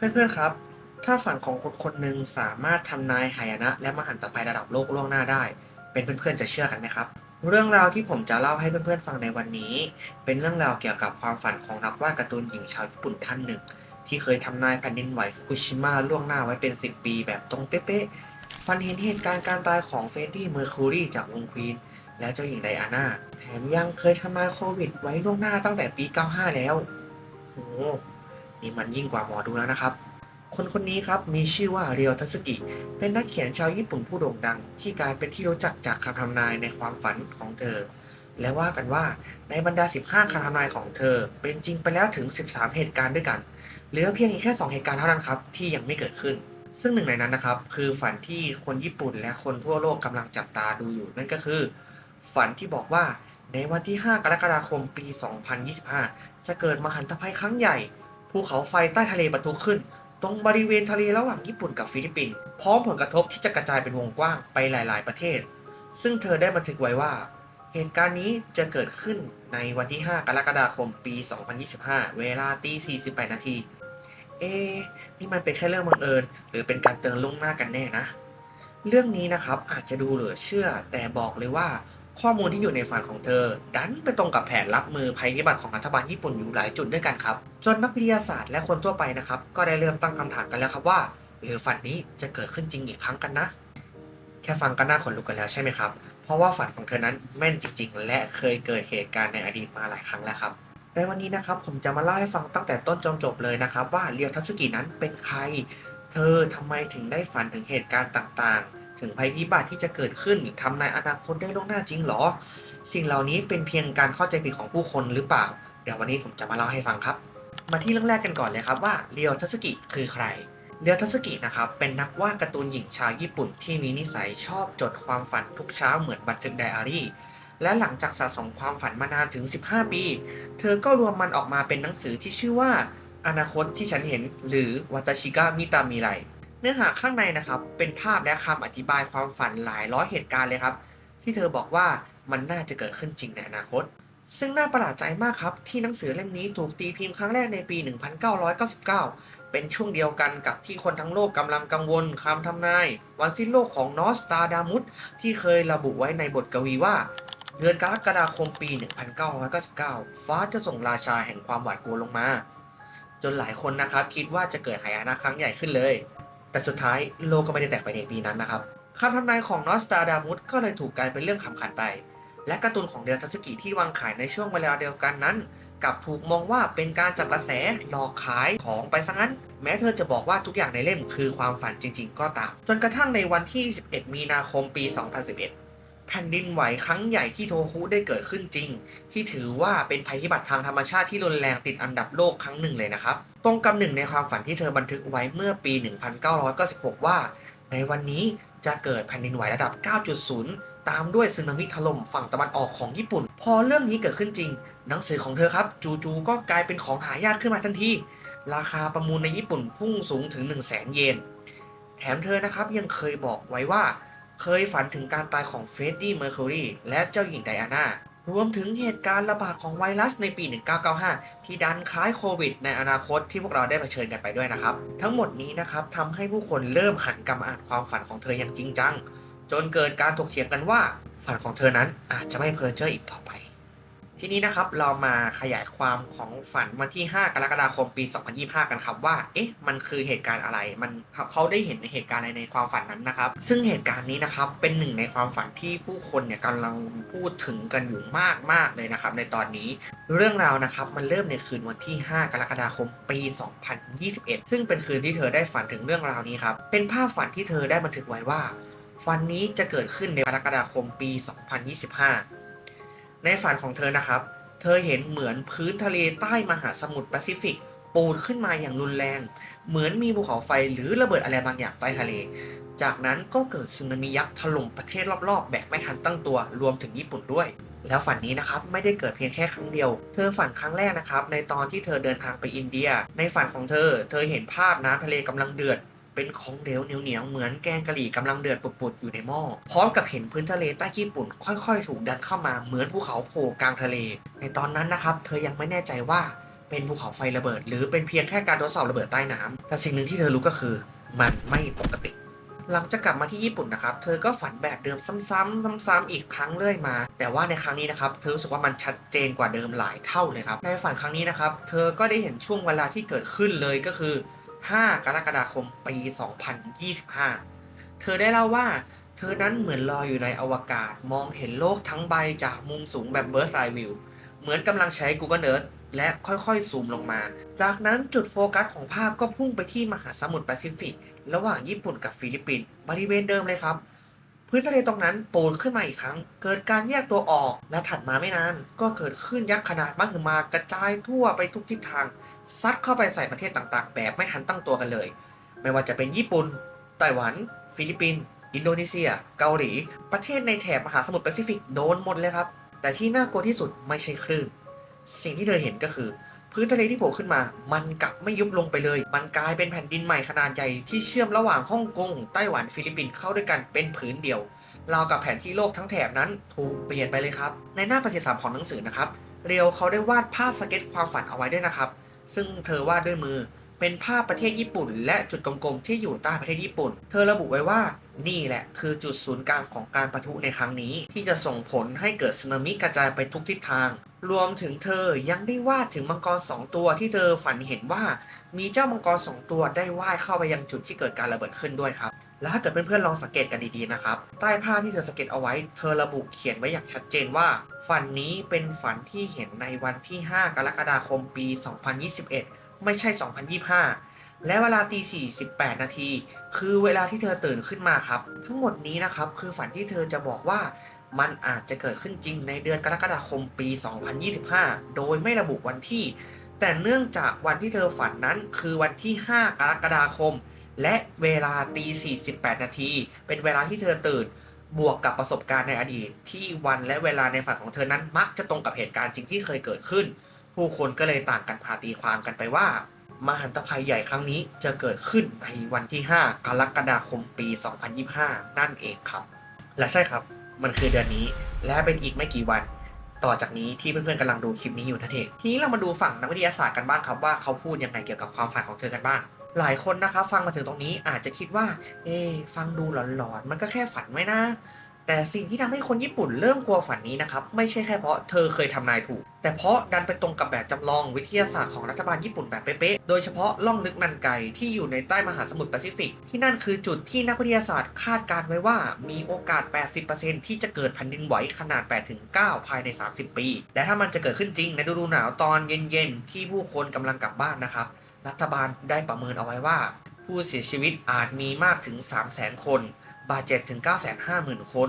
เพื่อนๆครับ ถ้าฝันของคนคนหนึ่งสามารถทำนายหายนะ และมหันตภัยระดับโลกล่วงหน้าได้ เป็นเพื่อนๆจะเชื่อกันไหมครับ เรื่องราวที่ผมจะเล่าให้เพื่อนๆฟังในวันนี้ เป็นเรื่องราวเกี่ยวกับความฝันของนักวาดการ์ตูนหญิงชาวญี่ปุ่นท่านหนึ่ง ที่เคยทำนายแผ่นดินไหวฟุกุชิมะล่วงหน้าไว้เป็น 10 ปีแบบตรงเป๊ะๆฝันเห็นเหตุการณ์การตายของเฟรดดี้เมอร์คิวรีจากวงควีนและเจ้าหญิงไดอาน่า แถมยังเคยทำนายโควิดไว้ล่วงหน้าตั้งแต่ปี 95 แล้วโอ้โห นี่มันยิ่งกว่าหมอดูแล้วนะครับ คนคนนี้ครับมีชื่อว่าเรียวทัสกิ เป็นนักเขียนชาวญี่ปุ่นผู้โด่งดัง ที่กลายเป็นที่รู้จักจากคำทำนายในความฝันของเธอ และว่ากันว่าในบรรดา 15คำทำนายของเธอ เป็นจริงไปแล้วถึง 13 เหตุการณ์ด้วยกัน เหลือเพียงแค่ 2 เหตุการณ์เท่านั้นครับที่ยังไม่เกิดขึ้นซึ่งหนึ่งในนั้นนะครับ คือฝันที่คนญี่ปุ่นและคนทั่วโลกกำลังจับตาดูอยู่ นั่นก็คือ ฝันที่บอกว่าในวันที่ 5 กรกฎาคมปี 2025 จะเกิดมหันตภัยครั้งใหญ่ ภูเขาไฟใต้ทะเลปะทุขึ้น ตรงบริเวณทะเลระหว่างญี่ปุ่นกับฟิลิปปินส์พร้อมผลกระทบที่จะกระจายเป็นวงกว้างไปหลาย ๆ ประเทศ ซึ่งเธอได้บันทึกไว้ว่า เหตุการณ์นี้จะเกิดขึ้นในวันที่ 5 กรกฎาคมปี 2025 เวลาตี48 นาที เอ๊นี่มันเป็นแค่เรื่องบังเอิญ หรือเป็นการเตือนล่วงหน้ากันแน่นะ เรื่องนี้นะครับอาจจะดูเหลือเชื่อแต่บอกเลยว่า ข้อมูลที่อยู่ในฝันของเธอ ดันไปตรงกับแผนรับมือภัยพิบัติของรัฐบาลญี่ปุ่นอยู่หลายจุดด้วยกันครับ จนนักวิทยาศาสตร์และคนทั่วไปนะครับก็ได้เริ่มตั้งคำถามกันแล้วครับว่า หรือฝันนี้จะเกิดขึ้นจริงอีกครั้งกันนะ แค่ฟังก็น่าขนลุกกันแล้วใช่ไหมครับ เพราะว่าฝันของเธอนั้นแม่นจริง ๆ และเคยเกิดเหตุการณ์ในอดีตมาหลายครั้งแล้วครับในวันนี้นะครับผมจะมาเล่าให้ฟังตั้งแต่ต้นจนจบเลยนะครับ ว่าเรียวทัศกินั้นเป็นใคร เธอทำไมถึงได้ฝันถึงเหตุการณ์ต่างๆ ถึงภัยพิบัติที่จะเกิดขึ้นทำนายอนาคตได้ล่วงหน้าจริงหรอ สิ่งเหล่านี้เป็นเพียงการเข้าใจผิดของผู้คนหรือเปล่า เดี๋ยววันนี้ผมจะมาเล่าให้ฟังครับ มาที่เรื่องแรกกันก่อนเลยครับว่าเรียวทัศกิคือใครเรียวทัศกินะครับเป็นนักวาดการ์ตูนหญิงชาวญี่ปุ่นที่มีนิสัยชอบจดความฝันทุกเช้าเหมือนบันทึกไดอารี่ และหลังจากสะสมความฝันมานานถึง 15 ปี เธอก็รวมมันออกมาเป็นหนังสือที่ชื่อว่าอนาคตที่ฉันเห็นหรือวัตชิกามิตามิไร เนื้อหาข้างในนะครับเป็นภาพและคำอธิบายความฝันหลายร้อยเหตุการณ์เลยครับ ที่เธอบอกว่ามันน่าจะเกิดขึ้นจริงในอนาคต ซึ่งน่าประหลาดใจมากครับ ที่หนังสือเล่มนี้ถูกตีพิมพ์ครั้งแรกในปี 1999 เป็นช่วงเดียวกันกับที่คนทั้งโลกกำลังกังวลคำทำนาย วันสิ้นโลกของนอสตาดามุสที่เคยระบุไว้ในบทกวีว่า เดือนกรกฎาคมปี 1999 ฟ้าจะส่งราชาแห่งความหวาดกลัวลงมา จนหลายคนนะครับคิดว่าจะเกิดหายนะครั้งใหญ่ขึ้นเลย แต่สุดท้ายโลกก็ไม่ได้แตกไปในปีนั้นนะครับคำทำนายของนอสตาดามุสก็เลยถูกกลายเป็นเรื่องขำขันไป และการ์ตูนของเดลทัสกิที่วางขายในช่วงเวลาเดียวกันนั้นกลับถูกมองว่าเป็นการจับกระแสหลอกขายของไปซะงั้น แม้เธอจะบอกว่าทุกอย่างในเล่มคือความฝันจริง ๆ ก็ตาม จนกระทั่งในวันที่ 11 มีนาคมปี 2011 แผ่นดินไหวครั้งใหญ่ที่โทคุได้เกิดขึ้นจริง ที่ถือว่าเป็นภัยพิบัติทางธรรมชาติที่รุนแรงติดอันดับโลกครั้งหนึ่งเลยนะครับ ตรงกับหนึ่งในความฝันที่เธอบันทึกไว้เมื่อปี 1996 ว่า ในวันนี้จะเกิดแผ่นดินไหวระดับ 9.0 ตามด้วยสึนามิถล่มฝั่งตะวันออกของญี่ปุ่น พอเรื่องนี้เกิดขึ้นจริง หนังสือของเธอครับ จูๆก็กลายเป็นของหายากขึ้นมาทันที ราคาประมูลในญี่ปุ่นพุ่งสูงถึง 1 0 0 0 0แสนเยน แถมเธอนะครับยังเคยบอกไว้ว่า เคยฝันถึงการตายของเฟรดดี้เมอร์คิวรีและเจ้าหญิงไดอาน่ารวมถึงเหตุการณ์ระบาดของไวรัสในปี 1995 ที่ดันคล้ายโควิด ในอนาคตที่พวกเราได้เผชิญกันไปด้วยนะครับ ทั้งหมดนี้นะครับทำให้ผู้คนเริ่มหันกลับมาอ่านความฝันของเธออย่างจริงจัง จนเกิดการถกเถียงกันว่า ฝันของเธอนั้นอาจจะไม่เพ้อเจ้ออีกต่อไป ทีนี้นะครับเรามาขยายความของฝันวันที่ 5 กรกฎาคมปี 2025 กันครับว่า เอ๊ะ มันคือเหตุการณ์อะไร มันเขาได้เห็นในเหตุการณ์อะไรในความฝันนั้นนะครับ ซึ่งเหตุการณ์นี้นะครับเป็นหนึ่งในความฝันที่ผู้คนเนี่ยกำลังพูดถึงกันอยู่มากมากๆเลยนะครับในตอนนี้ เรื่องราวนะครับมันเริ่มในคืนวันที่ 5 กรกฎาคมปี 2021 ซึ่งเป็นคืนที่เธอได้ฝันถึงเรื่องราวนี้ครับ เป็นภาพฝันที่เธอได้บันทึกไว้ว่า ฝันนี้จะเกิดขึ้นในกรกฎาคมปี 2025 ในฝันของเธอนะครับ เธอเห็นเหมือนพื้นทะเลใต้มหาสมุทรแปซิฟิกปูดขึ้นมาอย่างรุนแรง เหมือนมีภูเขาไฟหรือระเบิดอะไรบางอย่างใต้ทะเล จากนั้นก็เกิดสึนามิยักษ์ถล่มประเทศรอบๆ แบบไม่ทันตั้งตัวรวมถึงญี่ปุ่นด้วย แล้วฝันนี้นะครับไม่ได้เกิดเพียงแค่ครั้งเดียว เธอฝันครั้งแรกนะครับในตอนที่เธอเดินทางไปอินเดีย ในฝันของเธอ เธอเห็นภาพน้ำทะเลกำลังเดือด เป็นของเหลวเหนียวๆเหมือนแกงกะหรี่กำลังเดือดปุดๆอยู่ในหม้อพร้อมกับเห็นพื้นทะเลใต้ญี่ปุ่น ค่อยๆ ถูกดันเข้ามาเหมือนภูเขาโผล่กลางทะเล ในตอนนั้นนะครับ เธอยังไม่แน่ใจว่าเป็นภูเขาไฟระเบิด หรือเป็นเพียงแค่การทดสอบระเบิดใต้น้ำแต่สิ่งหนึ่งที่เธอรู้ก็คือ มันไม่ปกติหลังจากกลับมาที่ญี่ปุ่นนะครับ เธอก็ฝันแบบเดิมซ้ำๆซ้ำๆอีกครั้งเรื่อยมา แต่ว่าในครั้งนี้นะครับ เธอรู้สึกว่ามันชัดเจนกว่าเดิมหลายเท่าเลยครับ ในฝันครั้งนี้นะครับ เธอก็ได้เห็นช่วงเวลาที่เกิดขึ้นเลยก็คือ 5 กรกฎาคมปี 2025 เธอได้เล่าว่า เธอนั้นเหมือนลอยอยู่ในอวกาศมองเห็นโลกทั้งใบจากมุมสูงแบบ Bird's Eye View เหมือนกำลังใช้ Google Earth และค่อยๆ ซูมลงมา จากนั้นจุดโฟกัสของภาพก็พุ่งไปที่มหาสมุทรแปซิฟิก ระหว่างญี่ปุ่นกับฟิลิปปินส์บริเวณเดิมเลยครับ พื้นทะเลตรงนั้นโปนขึ้นมาอีกครั้ง เกิดการแยกตัวออกและถัดมาไม่นาน ก็เกิดขึ้นยักษ์ขนาดมหึมากระจายทั่วไปทุกทิศทาง ซัดเข้าไปใส่ประเทศต่างๆ แบบไม่ทันตั้งตัวกันเลย ไม่ว่าจะเป็นญี่ปุ่น ไต้หวัน ฟิลิปปินส์อินโดนีเซีย เกาหลี ประเทศในแถบมหาสมุทรแปซิฟิกโดนหมดเลยครับ แต่ที่น่ากลัวที่สุดไม่ใช่คลื่น สิ่งที่เธอเห็นก็คือ พื้นทะเลที่โผล่ขึ้นมา มันกลับไม่ยุบลงไปเลย มันกลายเป็นแผ่นดินใหม่ขนาดใหญ่ที่เชื่อมระหว่างฮ่องกง ไต้หวัน ฟิลิปปินส์เข้าด้วยกันเป็นผืนเดียว ราวกับแผนที่โลกทั้งแถบนั้นถูกเปลี่ยนไปเลยครับ ในหน้าประสิทสามของหนังสือนะครับ เรียวเขาได้วาดภาพสเก็ตความฝันเอาไว้ด้วยนะครับ ซึ่งเธอวาดด้วยมือ เป็นภาพประเทศญี่ปุ่น และจุดกลมๆที่อยู่ใต้ประเทศญี่ปุ่น เธอระบุไว้ว่านี่แหละคือจุดศูนย์กลางของการประทุในครั้งนี้ ที่จะส่งผลให้เกิดสึนามิกระจายไปทุกทิศทาง รวมถึงเธอยังได้วาดถึงมังกรสองตัวที่เธอฝันเห็นว่า มีเจ้ามังกรสองตัวได้ว่ายเข้าไปยังจุดที่เกิดการระเบิดขึ้นด้วยครับ แล้วถ้าเกิดเพื่อนๆลองสังเกตกันดีๆนะครับ ใต้ภาพที่เธอสังเกตเอาไว้ เธอระบุเขียนไว้อย่างชัดเจนว่า ฝันนี้เป็นฝันที่เห็นในวันที่ 5 กรกฎาคมปี 2021 ไม่ใช่ 2025 และเวลาตี48 นาที คือเวลาที่เธอตื่นขึ้นมาครับ ทั้งหมดนี้นะครับคือฝันที่เธอจะบอกว่า มันอาจจะเกิดขึ้นจริงในเดือนกรกฎาคมปี 2025 โดยไม่ระบุวันที่ แต่เนื่องจากวันที่เธอฝันนั้นคือวันที่ 5 กรกฎาคม และเวลาตี 48 นาที เป็นเวลาที่เธอตื่น บวกกับประสบการณ์ในอดีต ที่วันและเวลาในฝันของเธอนั้นมักจะตรงกับเหตุการณ์จริงที่เคยเกิดขึ้น ผู้คนก็เลยต่างกันพาตีความกันไปว่ามหันตภัยใหญ่ครั้งนี้จะเกิดขึ้นในวันที่ 5 กรกฎาคมปี 2025 นั่นเองครับ และใช่ครับ มันคือเดือนนี้ และเป็นอีกไม่กี่วัน ต่อจากนี้ที่เพื่อนๆกำลังดูคลิปนี้อยู่นั่นเองทีนี้เรามาดูฝั่งนักวิทยาศาสตร์กันบ้างครับว่าเขาพูดยังไงเกี่ยวกับความฝันของเธอกันบ้างหลายคนนะครับฟังมาถึงตรงนี้อาจจะคิดว่า เอ๊ฟังดูหลอนๆ มันก็แค่ฝันไว้นะ แต่สิ่งที่ทำให้คนญี่ปุ่นเริ่มกลัวฝันนี้นะครับ ไม่ใช่แค่เพราะเธอเคยทำนายถูก แต่เพราะดันไปตรงกับแบบจำลองวิทยาศาสตร์ของรัฐบาลญี่ปุ่นแบบเป๊ะๆ โดยเฉพาะล่องลึกนันไกที่อยู่ในใต้มหาสมุทรแปซิฟิก ที่นั่นคือจุดที่นักวิทยาศาสตร์คาดการณ์ไว้ว่ามีโอกาส 80%ที่จะเกิดแผ่นดินไหวขนาด 8-9 ภายใน 30 ปี และถ้ามันจะเกิดขึ้นจริงในฤดูหนาวตอนเย็นๆที่ผู้คนกำลังกลับบ้านนะครับ รัฐบาลได้ประเมินเอาไว้ว่า ผู้เสียชีวิตอาจมีมากถึง 300,000 คน บาดเจ็บถึง 950,000 คน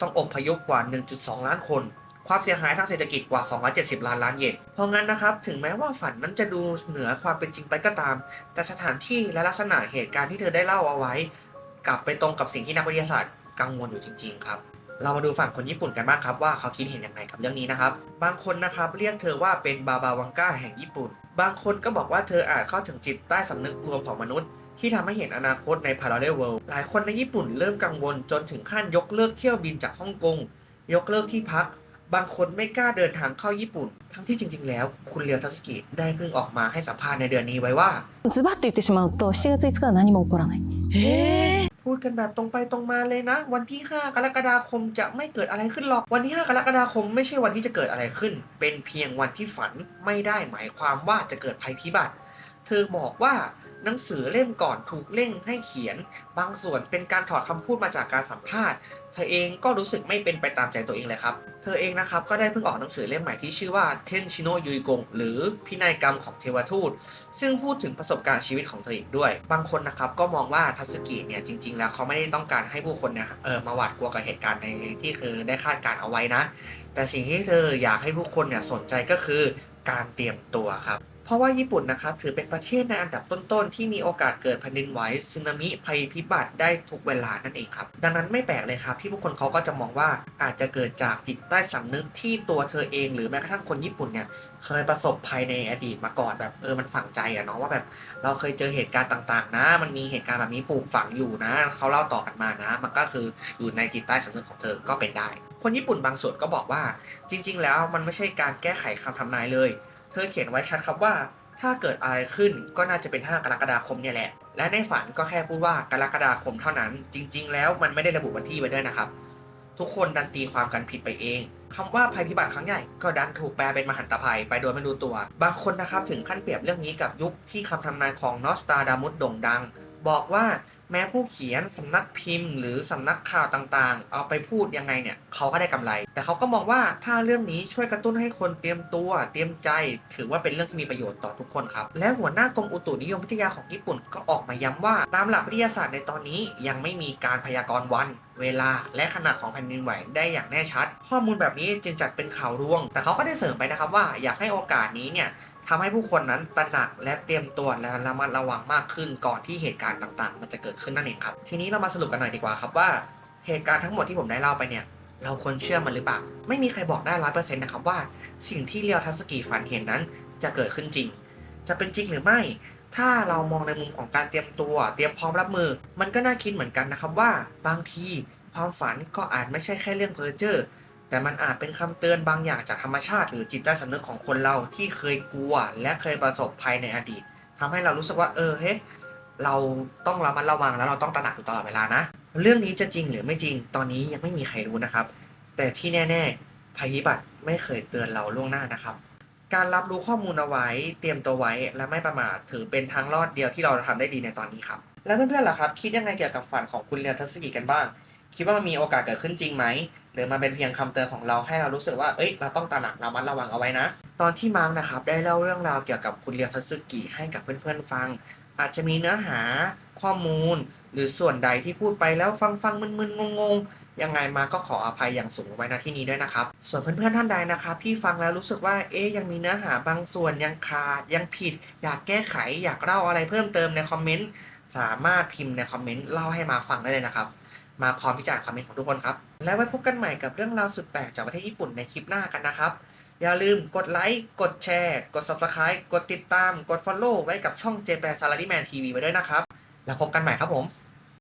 ต้องอพยพกว่า 1.2 ล้านคน ความเสียหายทางเศรษฐกิจกว่า 270 ล้านล้านเยน เพราะงั้นนะครับ ถึงแม้ว่าฝันนั้นจะดูเหนือความเป็นจริงไปก็ตาม แต่สถานที่และลักษณะเหตุการณ์ที่เธอได้เล่าเอาไว้ กลับไปตรงกับสิ่งที่นักวิทยาศาสตร์กังวลอยู่จริง ๆ ครับเรามาดูฝั่งคนญี่ปุ่นกันบ้างครับว่าเขาคิดเห็นอย่างไรกับเรื่องนี้นะครับ บางคนนะครับเรียกเธอว่าเป็นบาบาวังกาแห่งญี่ปุ่น บางคนก็บอกว่าเธออาจเข้าถึงจิตใต้สำนึกรวมของมนุษย์ ที่ทำให้เห็นอนาคตใน Parallel World หลายคนในญี่ปุ่นเริ่มกังวลจนถึงขั้นยกเลิกเที่ยวบินจากฮ่องกง ยกเลิกที่พัก บางคนไม่กล้าเดินทางเข้าญี่ปุ่น ทั้งที่จริง ๆ แล้ว คุณเรียวทัสกิได้เพิ่งออกมาให้สัมภาษณ์ในเดือนนี้ไว้ว่า ズバッと言ってしまうと7月5日は何も起こらないへえ。 พูดกันแบบตรงไปตรงมาเลยนะ วันที่ 5 กรกฎาคมจะไม่เกิดอะไรขึ้นหรอก วันที่ 5 กรกฎาคมไม่ใช่วันที่จะเกิดอะไรขึ้น เป็นเพียงวันที่ฝันไม่ได้หมายความว่าจะเกิดภัยพิบัติ เธอบอกว่า หนังสือเล่มก่อนถูกเร่งให้เขียน บางส่วนเป็นการถอดคำพูดมาจากการสัมภาษณ์ เธอเองก็รู้สึกไม่เป็นไปตามใจตัวเองเลยครับ เธอเองนะครับก็ได้เพิ่งออกหนังสือเล่มใหม่ที่ชื่อว่าเทนชิโนยุยกงหรือพินัยกรรมของเทวทูต ซึ่งพูดถึงประสบการณ์ชีวิตของเธออีกด้วย บางคนนะครับก็มองว่าทัศกิเนี่ยจริง ๆ แล้วเขาไม่ได้ต้องการให้ผู้คนเนี่ยเออมาหวาดกลัวกับเหตุการณ์ในที่คือได้คาดการณ์เอาไว้นะ แต่สิ่งที่เธออยากให้ผู้คนเนี่ยสนใจก็คือการเตรียมตัวครับ เพราะว่าญี่ปุ่นนะครับถือเป็นประเทศในอันดับต้นๆ ที่มีโอกาสเกิดแผ่นดินไหวสึนามิภัยพิบัติได้ทุกเวลานั่นเองครับ ดังนั้นไม่แปลกเลยครับ ที่ผู้คนเขาก็จะมองว่าอาจจะเกิดจากจิตใต้สำนึกที่ตัวเธอเอง หรือแม้กระทั่งคนญี่ปุ่นเนี่ยเคยประสบภัยในอดีตมาก่อนแบบเออมันฝังใจอะเนาะว่าแบบเราเคยเจอเหตุการณ์ต่างๆ นะ มันมีเหตุการณ์แบบนี้ปลูกฝังอยู่นะเขาเล่าต่อกันมานะ มันก็คืออยู่ในจิตใต้สำนึกของเธอก็เป็นได้ คนญี่ปุ่นบางส่วนก็บอกว่า จริง ๆ แล้วมันไม่ใช่การแก้ไขคำทำนายเลย ธอเขียนไว้ชัดครับว่า ถ้าเกิดอะไรขึ้นก็น่าจะเป็น 5 กรกฎาคมเนี่ยแหละ และในฝันก็แค่พูดว่ากรกฎาคมเท่านั้น จริง ๆ แล้วมันไม่ได้ระบุวันที่ไว้ด้วยนะครับ ทุกคนดันตีความกันผิดไปเองคำว่าภัยพิบัติครั้งใหญ่ก็ดันถูกแปลเป็นมหันตภัยไปโดยไม่รู้ตัว บางคนนะครับถึงขั้นเปรียบเรื่องนี้กับยุคที่คำทำนายของนอสตาดามุสโด่งดัง บอกว่า แม้ผู้เขียนสำนักพิมพ์ หรือสำนักข่าวต่างๆ เอาไปพูดยังไงเนี่ยเขาก็ได้กำไร แต่เขาก็มองว่าถ้าเรื่องนี้ช่วยกระตุ้นให้คนเตรียมตัว เตรียมใจ ถือว่าเป็นเรื่องที่มีประโยชน์ต่อทุกคนครับ และหัวหน้ากรมอุตุนิยมวิทยาของญี่ปุ่นก็ออกมาย้ำว่า ตามหลักวิทยาศาสตร์ในตอนนี้ยังไม่มีการพยากรณ์วัน เวลา และขนาดของแผ่นดินไหวได้อย่างแน่ชัด ข้อมูลแบบนี้จึงจัดเป็นข่าวรวง แต่เขาก็ได้เสริมไปนะครับว่าอยากให้โอกาสนี้เนี่ย ทำให้ผู้คนนั้นตระหนักและเตรียมตัวและระมัดระวังมากขึ้นก่อนที่เหตุการณ์ต่างๆ มันจะเกิดขึ้นนั่นเองครับ ทีนี้เรามาสรุปกันหน่อยดีกว่าครับว่าเหตุการณ์ทั้งหมดที่ผมได้เล่าไปเนี่ยเราควรเชื่อมันหรือเปล่า ไม่มีใครบอกได้ร้อยเปอร์เซ็นต์นะครับว่า สิ่งที่เรียวทัสกิฝันเห็นนั้นจะเกิดขึ้นจริง จะเป็นจริงหรือไม่ ถ้าเรามองในมุมของการเตรียมตัว เตรียมพร้อมรับมือ มันก็น่าคิดเหมือนกันนะครับว่า บางทีความฝันก็อาจไม่ใช่แค่เรื่องเพ้อเจ้อ แต่มันอาจเป็นคำเตือนบางอย่างจากธรรมชาติหรือจิตใต้สำนึกของคนเราที่เคยกลัว และเคยประสบภัยในอดีตทำให้เรารู้สึกว่าเออเฮ้เราต้องระมัดระวังแล้วเราต้องตระหนักอยู่ตลอดเวลานะ เรื่องนี้จะจริงหรือไม่จริงตอนนี้ยังไม่มีใครรู้นะครับ แต่ที่แน่ ๆ ภัยพิบัติไม่เคยเตือนเราล่วงหน้านะครับ การรับรู้ข้อมูลเอาไว้ เตรียมตัวไว้และไม่ประมาทถือเป็นทางรอดเดียวที่เราทำได้ดีในตอนนี้ครับ แล้วเพื่อนๆล่ะครับ คิดยังไงเกี่ยวกับฝันของคุณเรียทัศกิกันบ้าง คิดว่ามันมีโอกาสเกิดขึ้นจริงไหม หรือมันเป็นเพียงคำเตือนของเราให้เรารู้สึกว่า เอ้ย เราต้องตระหนักระมัดระวังเอาไว้นะ ตอนที่มาร์กนะครับได้เล่าเรื่องราวเกี่ยวกับคุณเรียวทัศกิให้กับเพื่อนๆฟัง อาจจะมีเนื้อหาข้อมูล หรือส่วนใดที่พูดไปแล้วฟังฟังๆมึนๆงงๆ ยังไงมาก็ขออภัยอย่างสูงไว้ณที่นี้ด้วยนะครับ ส่วนเพื่อนๆท่านใดนะครับที่ฟังแล้วรู้สึกว่า เอ๊ยยังมีเนื้อหาบางส่วนยังขาดยังผิด อยากแก้ไขอยากเล่าอะไรเพิ่มเติมในคอมเมนต์สามารถพิมพ์ในคอมเมนต์เล่าให้มาฟังได้เลยนะครับ มาพร้อมที่จะอ่านคอมเมนต์ของทุกคนครับ แล้วไว้พบกันใหม่กับเรื่องราวสุดแปลกจากประเทศญี่ปุ่นในคลิปหน้ากันนะครับ อย่าลืมกดไลค์กดแชร์ กด Subscribe กดติดตาม กด Follow ไว้กับช่อง j p a n Salaryman TV ไว้ด้วยนะครับ แล้วพบกันใหม่ครับผม